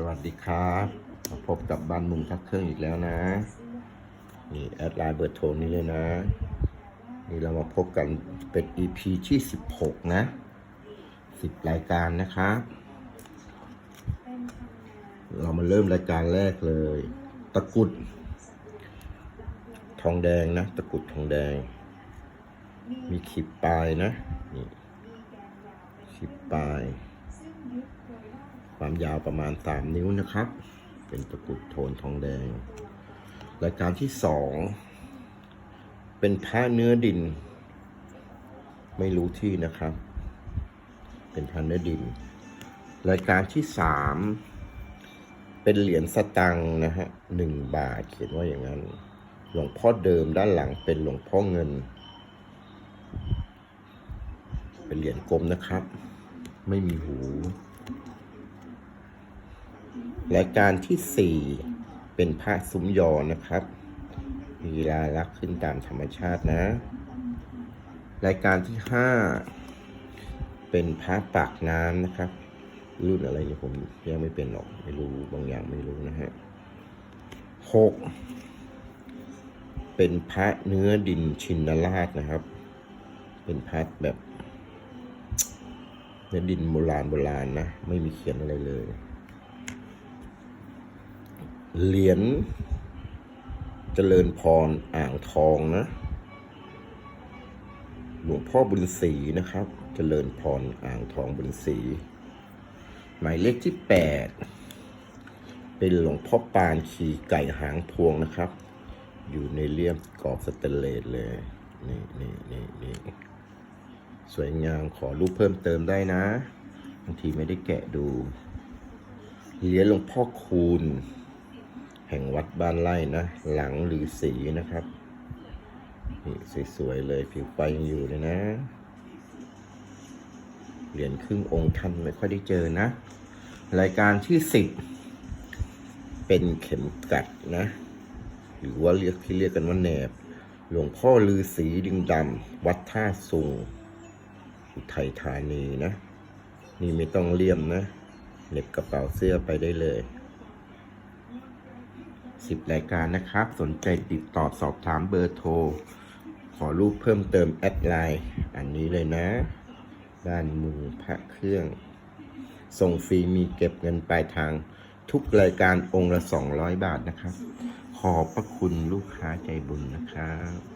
สวัสดีครับพบกับบ้านมุงทักเครื่องอีกแล้วนะ นี่แอดไลน์เบอร์โทรนี้เลยนะ นี่เรามาพบกันเป็น EP ที่ 16 นะ 10 รายการนะครับ เรามาเริ่มรายการแรกเลย ตะกุด ทองแดงนะ ตะกุดทองแดง มีขีดปลายนะ นี่ขีดปลาย ความยาวประมาณ 3 นิ้วนะครับ เป็นตะกุดโทนทองแดง รายการที่สองเป็นผ้าเนื้อดิน ไม่รู้ที่นะครับ เป็นผ้าเนื้อดิน รายการที่สามเป็นเหรียญสตังค์นะฮะหนึ่งบาทเขียนว่าอย่างนั้น หลวงพ่อเดิมด้านหลังเป็นหลวงพ่อเงิน เป็นเหรียญกลมนะครับ ไม่มีหู รายการที่สี่เป็นพระซุ้มยอนะครับมีลายลักขึ้นตามธรรมชาตินะ รายการที่ห้าเป็นพระปากน้ำนะครับ รุ่นอะไรเนี่ยผมยังไม่เป็นหรอกไม่รู้บางอย่างไม่รู้นะฮะหกเป็นพระเนื้อดินชินราชนะครับ เป็นพระแบบเนื้อดินโบราณโบราณนะ ไม่มีเขียนอะไรเลย เหรียญเจริญพรอ่างทองนะ หลวงพ่อบุญศรีนะครับ เจริญพรอ่างทองบุญศรีหมายเลขที่แปดเป็นหลวงพ่อปานขี่ไก่หางพวงนะครับ อยู่ในเลี่ยมกรอบสเตนเลสเลย นี่นี่นี่นี่สวยงามขอรูปเพิ่มเติมได้นะบางทีไม่ได้แกะดู เหรียญหลวงพ่อคูณ แห่งวัดบ้านไร่นะ หลังหรือสีนะครับ นี่สวยๆเลยผิวไฟยังอยู่เลยนะ เหรียญครึ่งองค์ท่านไม่ค่อยได้เจอนะ รายการที่สิบเป็นเข็มกัดนะ หรือว่าเรียกที่เรียกกันว่าแหนบ หลวงพ่อลือสีดิงดำวัดท่าสุงอุทัยธานีนะ นี่ไม่ต้องเลี่ยมนะเหน็บกระเป๋าเสื้อไปได้เลย สิบรายการนะครับ สนใจติดต่อสอบถามเบอร์โทร ขอรูปเพิ่มเติมแอดไลน์อันนี้เลยนะ ด้านมือพระเครื่อง ส่งฟรีมีเก็บเงินปลายทางทุกรายการองค์ละ 200 บาทนะครับ ขอบพระคุณลูกค้าใจบุญนะครับ